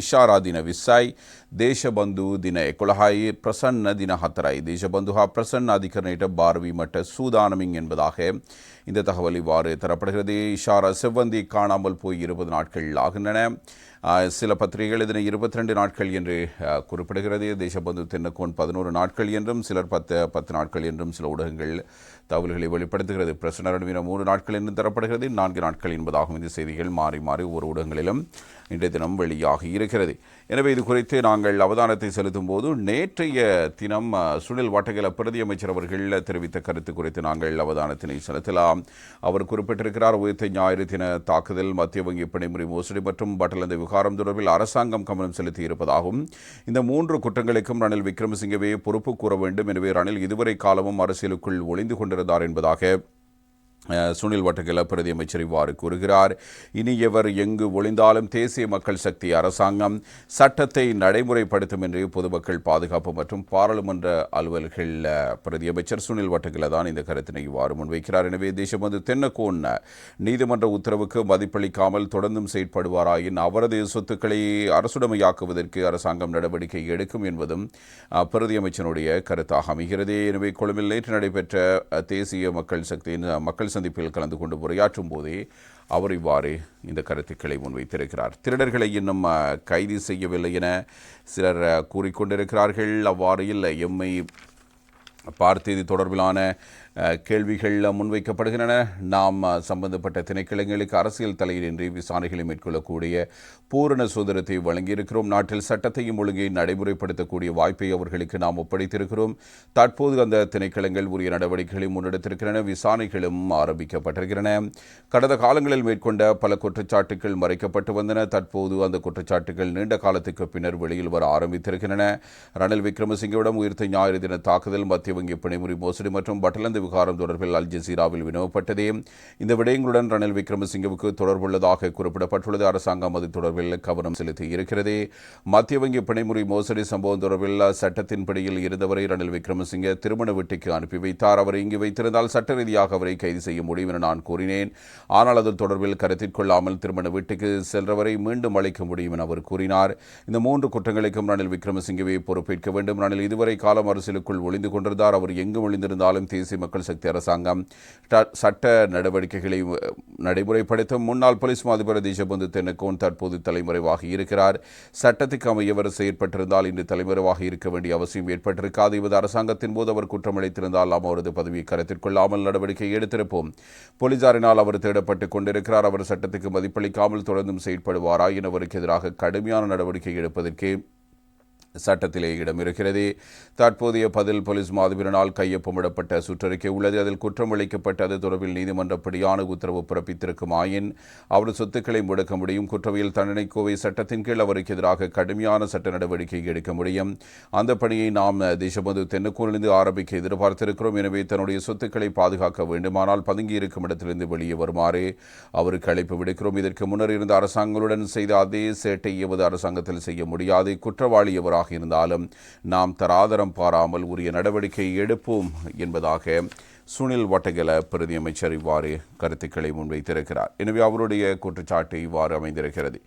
ಇಶಾರಾ ದಿನ ವಿಸ್ಸಾಯ್ ದೇಶಬಂಧು ದಿನ ಎಕೊಳಹಾಯಿ பிரசன்ன தின ஹத்தராய் தேசபந்து ஹா பிரசன்ன அதிகரணிட்ட பார்வி மட்ட சூதானமிங் என்பதாக இந்த தகவல் இவ்வாறு தரப்படுகிறது இஷாரா செவ்வந்தி காணாமல் போய் இருபது நாட்கள் ஆகின்றன சில பத்திரிகைகள் இதனை இருபத்தி ரெண்டு நாட்கள் என்று குறிப்பிடுகிறது. தேசபந்து தென்னக்கோன் பதினோரு நாட்கள் என்றும் சிலர் பத்து பத்து நாட்கள் என்றும் சில ஊடகங்கள் தகவல்களை வெளிப்படுத்துகிறது. பிரசனர் மூன்று நாட்கள் என்றும் தரப்படுகிறது நான்கு நாட்கள் என்பதாகும் இந்த செய்திகள் மாறி மாறி ஒவ்வொரு ஊடகங்களிலும் இன்றைய தினம் வெளியாகி இருக்கிறது. எனவே இது குறித்து நாங்கள் அவதானத்தை செலுத்தும் போது நேற்றைய தினம் சுனில் வட்டகல பிரதி அமைச்சர் அவர்கள் தெரிவித்த கருத்து குறித்து நாங்கள் அவதானத்தினை செலுத்தலாம். அவர் குறிப்பிட்டிருக்கிறார் உயிர்த்த ஞாயிறு தின தாக்குதல் மத்திய வங்கி பிணைமுறை மோசடி மற்றும் பட்டலந்த விவகாரம் தொடர்பில் அரசாங்கம் கவனம் செலுத்தி இருப்பதாகவும் இந்த மூன்று குற்றங்களுக்கும் ரணில் விக்ரமசிங்கவே பொறுப்பு கூற வேண்டும். எனவே ரணில் இதுவரை காலமும் அரசியலுக்குள் ஒளிந்து கொண்டிருந்தார் என்பதாக சுனில் வட்டகில பிரதி அமைச்சர் இவ்வாறு கூறுகிறார். இனி எவர் எங்கு ஒளிந்தாலும் தேசிய மக்கள் சக்தி அரசாங்கம் சட்டத்தை நடைமுறைப்படுத்தும் என்று பொதுமக்கள் பாதுகாப்பு மற்றும் பாராளுமன்ற அலுவல்கள் பிரதியமைச்சர் பிரதி அமைச்சர் சுனில் வட்டகில தான் இந்த கருத்தினை இவ்வாறு முன்வைக்கிறார். எனவே தேசபந்து தென்னக்கோன் நீதிமன்ற உத்தரவுக்கு மதிப்பளிக்காமல் தொடர்ந்தும் செயற்படுவாராயின் அவரது சொத்துக்களை அரசுடமையாக்குவதற்கு அரசாங்கம் நடவடிக்கை எடுக்கும் என்பதும் அஹ், பிரதி அமைச்சனுடைய கருத்தாக அமைகிறது. எனவே கொழும்பில் நேற்று நடைபெற்ற தேசிய மக்கள் சக்தியின் மக்கள் சந்திப்பில் கலந்து கொண்டு உரையாற்றும் போதே அவர் இவ்வாறு இந்த கருத்துக்களை முன்வைத்திருக்கிறார். திருடர்களை இன்னும் கைது செய்யவில்லை என சிலர் கூறிக்கொண்டிருக்கிறார்கள். அவ்வாறு இல்லை. எம்மை பார்த்து இது தொடர்பிலான கேள்விகள் முன்வைக்கப்படுகின்றன. நாம் சம்பந்தப்பட்ட திணைக்களங்களுக்கு அரசியல் தலையின்றி விசாரணைகளை மேற்கொள்ளக்கூடிய பூரண சுதந்திரத்தை வழங்கியிருக்கிறோம். நாட்டில் சட்டத்தையும் ஒழுங்கை நடைமுறைப்படுத்தக்கூடிய வாய்ப்பை அவர்களுக்கு நாம் ஒப்படைத்திருக்கிறோம். தற்போது அந்த திணைக்களங்கள் உரிய நடவடிக்கைகளை முன்னெடுத்திருக்கின்றன. விசாரணைகளும் ஆரம்பிக்கப்பட்டிருக்கின்றன. கடந்த காலங்களில் மேற்கொண்ட பல குற்றச்சாட்டுகள் மறைக்கப்பட்டு வந்தன. தற்போது அந்த குற்றச்சாட்டுகள் நீண்ட காலத்துக்கு பின்னர் வெளியில் வர ஆரம்பித்திருக்கின்றன. ரணில் விக்ரமசிங்கவிடம் உயிர்த்த ஞாயிறு தின தாக்குதல் மத்திய வங்கி பிணைமுறை மோசடி மற்றும் பட்டலந்து விவகாரம் தொடர்பில் அல் ஜசீராவில் வினவப்பட்டதே. இந்த விடயங்களுடன் ரணில் விக்ரமசிங்கவுக்கு தொடர்புள்ளதாக குறிப்பிடப்பட்டுள்ளது. அரசாங்கம் அது தொடர்பில் கவனம் செலுத்தி இருக்கிறது. மத்திய வங்கி பிணைமுறை மோசடி சம்பவம் தொடர்பில் சட்டத்தின் பிடியில் இருந்தவரை ரணில் விக்ரமசிங்க திருமண வீட்டுக்கு அனுப்பி வைத்தார். அவரை இங்கு வைத்திருந்தால் சட்ட ரீதியாக அவரை கைது செய்ய முடியும் என நான் கூறினேன். ஆனால் அது தொடர்பில் கருத்தில் கொள்ளாமல் திருமண வீட்டுக்கு சென்றவரை மீண்டும் அழைக்க முடியும் என அவர் கூறினார். இந்த மூன்று குற்றங்களுக்கும் ரணில் விக்ரமசிங்கவே பொறுப்பேற்க வேண்டும். ரணில் இதுவரை காலம் அரசியலுக்குள் ஒளிந்து கொண்டிருந்தார். அவர் எங்கு ஒளிந்திருந்தாலும் தேசிய மக்கள் சக்தி அரசாங்கம் சட்ட நடவடிக்கைகளை நடைமுறைப்படுத்தும் முன்னாள் போலீஸ் மாதிபர் தேசபந்து தென்னக்கோன் தற்போது தலைமறைவாக இருக்கிறார். சட்டத்துக்கு அமையவர் செயற்பட்டிருந்தால் இன்று தலைமறைவாக இருக்க வேண்டிய அவசியம் ஏற்பட்டிருக்காது. இவது அரசாங்கத்தின் போது அவர் குற்றமளித்திருந்தால் நாம் அவரது பதவியை கருத்தில் கொள்ளாமல் நடவடிக்கை எடுத்திருப்போம். போலீசாரினால் அவர் தேடப்பட்டுக் கொண்டிருக்கிறார். அவர் சட்டத்துக்கு மதிப்பளிக்காமல் தொடர்ந்தும் செயற்படுவாரா என அவருக்கு எதிராக கடுமையான நடவடிக்கை எடுப்பதற்கு சட்டத்திலே இடம் இருக்கிறது தற்போதைய பதில் போலீஸ் மாதவிரனால் கையொப்பமிடப்பட்ட சுற்றறிக்கை உள்ளது. அதில் குற்றம் அளிக்கப்பட்ட அது தொடர்பில் நீதிமன்றப்படியான உத்தரவு பிறப்பித்திருக்குமாயின் அவர் அவரது சொத்துக்களை முடக்க முடியும். குற்றவியல் தண்டனை கோவை சட்டத்தின் கீழ் அவருக்கு எதிராக கடுமையான சட்ட நடவடிக்கை எடுக்க முடியும். அந்த பணியை நாம் தேசபந்து தென்னுக்கூரிலிருந்து ஆரம்பிக்க எதிர்பார்த்திருக்கிறோம். எனவே தன்னுடைய சொத்துக்களை பாதுகாக்க வேண்டுமானால் பதுங்கி இருக்கும் இடத்திலிருந்து வெளியே வருமாறு அவருக்கு அழைப்பு விடுக்கிறோம். இதற்கு முன்னர் இருந்த அரசாங்கங்களுடன் செய்த அதே சேட்டை எமது அரசாங்கத்தில் செய்ய முடியாது. குற்றவாளி எவராக இருந்தாலும் நாம் தராதரம் பாராமல் உரிய நடவடிக்கை எடுப்போம் என்பதாக சுனில் வட்டகல பிரதி அமைச்சர் இவ்வாறு கருத்துக்களை முன்வைத்திருக்கிறார். எனவே அவருடைய குற்றச்சாட்டு இவ்வாறு அமைந்திருக்கிறது.